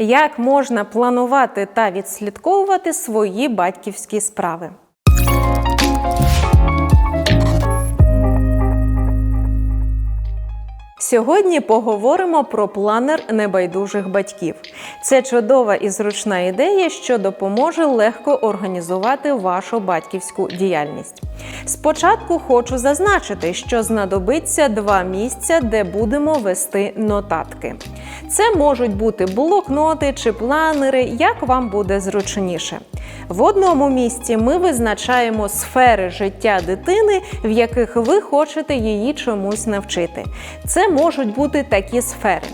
Як можна планувати та відслідковувати свої батьківські справи? Сьогодні поговоримо про планер небайдужих батьків. Це чудова і зручна ідея, що допоможе легко організувати вашу батьківську діяльність. Спочатку хочу зазначити, що знадобиться два місця, де будемо вести нотатки. Це можуть бути блокноти чи планери, як вам буде зручніше. В одному місці ми визначаємо сфери життя дитини, в яких ви хочете її чомусь навчити. Це можуть бути такі сфери.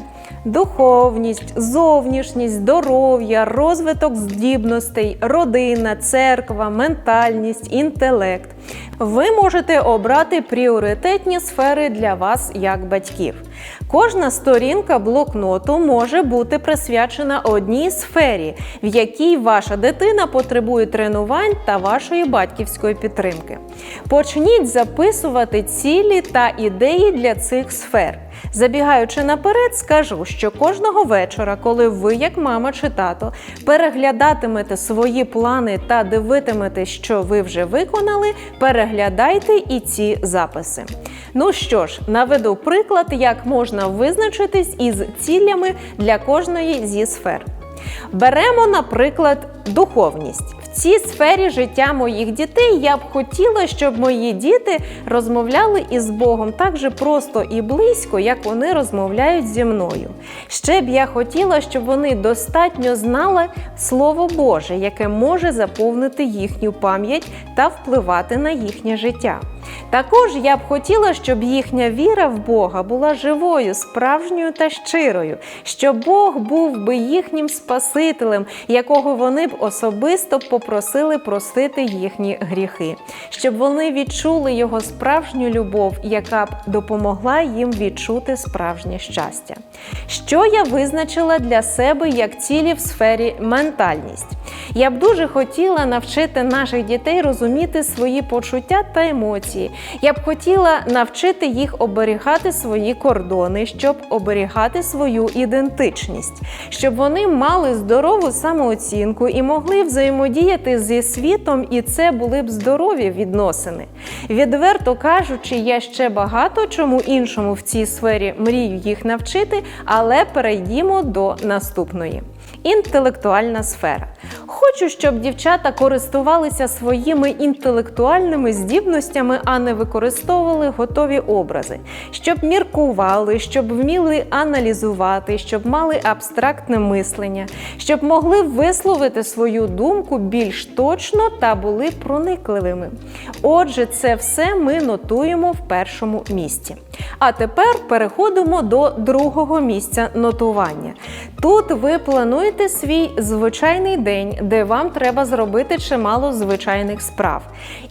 Духовність, зовнішність, здоров'я, розвиток здібностей, родина, церква, ментальність, інтелект. Ви можете обрати пріоритетні сфери для вас як батьків. Кожна сторінка блокноту може бути присвячена одній сфері, в якій ваша дитина потребує тренувань та вашої батьківської підтримки. Почніть записувати цілі та ідеї для цих сфер. Забігаючи наперед, скажу, що кожного вечора, коли ви, як мама чи тато, переглядатимете свої плани та дивитимете, що ви вже виконали, переглядайте і ці записи. Ну що ж, наведу приклад, як можна визначитись із цілями для кожної зі сфер. Беремо, наприклад, духовність. Цій сфері життя моїх дітей я б хотіла, щоб мої діти розмовляли із Богом так же просто і близько, як вони розмовляють зі мною. Ще б я хотіла, щоб вони достатньо знали Слово Боже, яке може заповнити їхню пам'ять та впливати на їхнє життя. Також я б хотіла, щоб їхня віра в Бога була живою, справжньою та щирою, щоб Бог був би їхнім Спасителем, якого вони б особисто попросили простити їхні гріхи, щоб вони відчули його справжню любов, яка б допомогла їм відчути справжнє щастя. Що я визначила для себе як цілі в сфері ментальність? Я б дуже хотіла навчити наших дітей розуміти свої почуття та емоції. Я б хотіла навчити їх оберігати свої кордони, щоб оберігати свою ідентичність, щоб вони мали здорову самооцінку і могли взаємодіяти зі світом, і це були б здорові відносини. Відверто кажучи, я ще багато чому іншому в цій сфері мрію їх навчити, але перейдімо до наступної. Інтелектуальна сфера. Хочу, щоб дівчата користувалися своїми інтелектуальними здібностями, а не використовували готові образи, щоб міркували, щоб вміли аналізувати, щоб мали абстрактне мислення, щоб могли висловити свою думку більш точно та були проникливими. Отже, це все ми нотуємо в першому місці. А тепер переходимо до другого місця нотування. Тут ви плануєте свій звичайний день, де вам треба зробити чимало звичайних справ.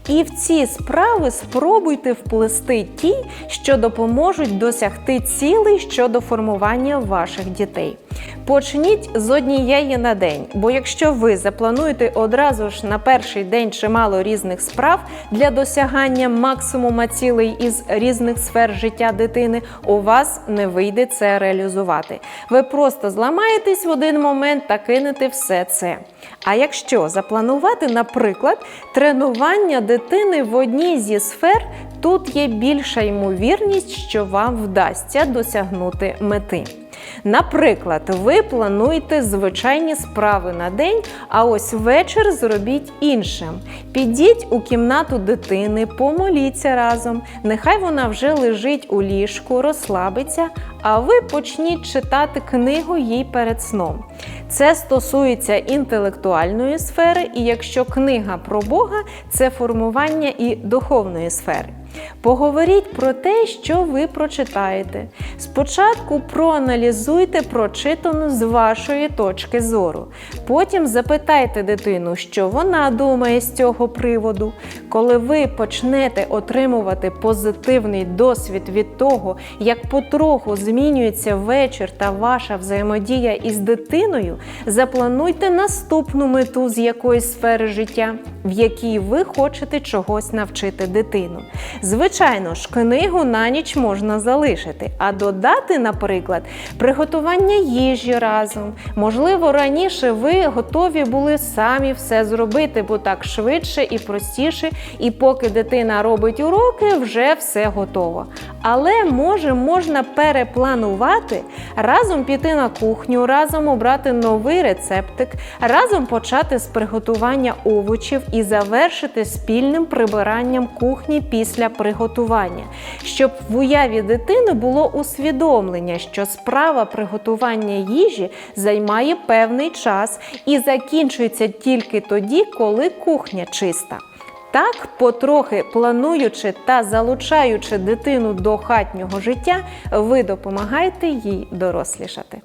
І в ці справи спробуйте вплести ті, що допоможуть досягти цілей щодо формування ваших дітей. Почніть з однієї на день, бо якщо ви заплануєте одразу ж на перший день чимало різних справ для досягання максимума цілей із різних сфер життя дитини, у вас не вийде це реалізувати. Ви просто зламаєтесь в один момент та кинете все це. А якщо запланувати, наприклад, тренування дитини в одній зі сфер, тут є більша ймовірність, що вам вдасться досягнути мети. Наприклад, ви плануєте звичайні справи на день, а ось вечір зробіть іншим. Підіть у кімнату дитини, помоліться разом. Нехай вона вже лежить у ліжку, розслабиться, а ви почніть читати книгу їй перед сном. Це стосується інтелектуальної сфери, і якщо книга про Бога, це формування і духовної сфери. Поговоріть про те, що ви прочитаєте. Спочатку проаналізуйте прочитану з вашої точки зору. Потім запитайте дитину, що вона думає з цього приводу. Коли ви почнете отримувати позитивний досвід від того, як потроху змінюється вечір та ваша взаємодія із дитиною, заплануйте наступну мету з якоїсь сфери життя, в якій ви хочете чогось навчити дитину. Звичайно ж, книгу на ніч можна залишити, а додати, наприклад, приготування їжі разом. Можливо, раніше ви готові були самі все зробити, бо так швидше і простіше, і поки дитина робить уроки, вже все готово. Але може можна перепланувати, разом піти на кухню, разом обрати новий рецептик, разом почати з приготування овочів і завершити спільним прибиранням кухні після приготування, щоб в уяві дитини було усвідомлення, що справа приготування їжі займає певний час і закінчується тільки тоді, коли кухня чиста. Так, потрохи плануючи та залучаючи дитину до хатнього життя, ви допомагаєте їй дорослішати.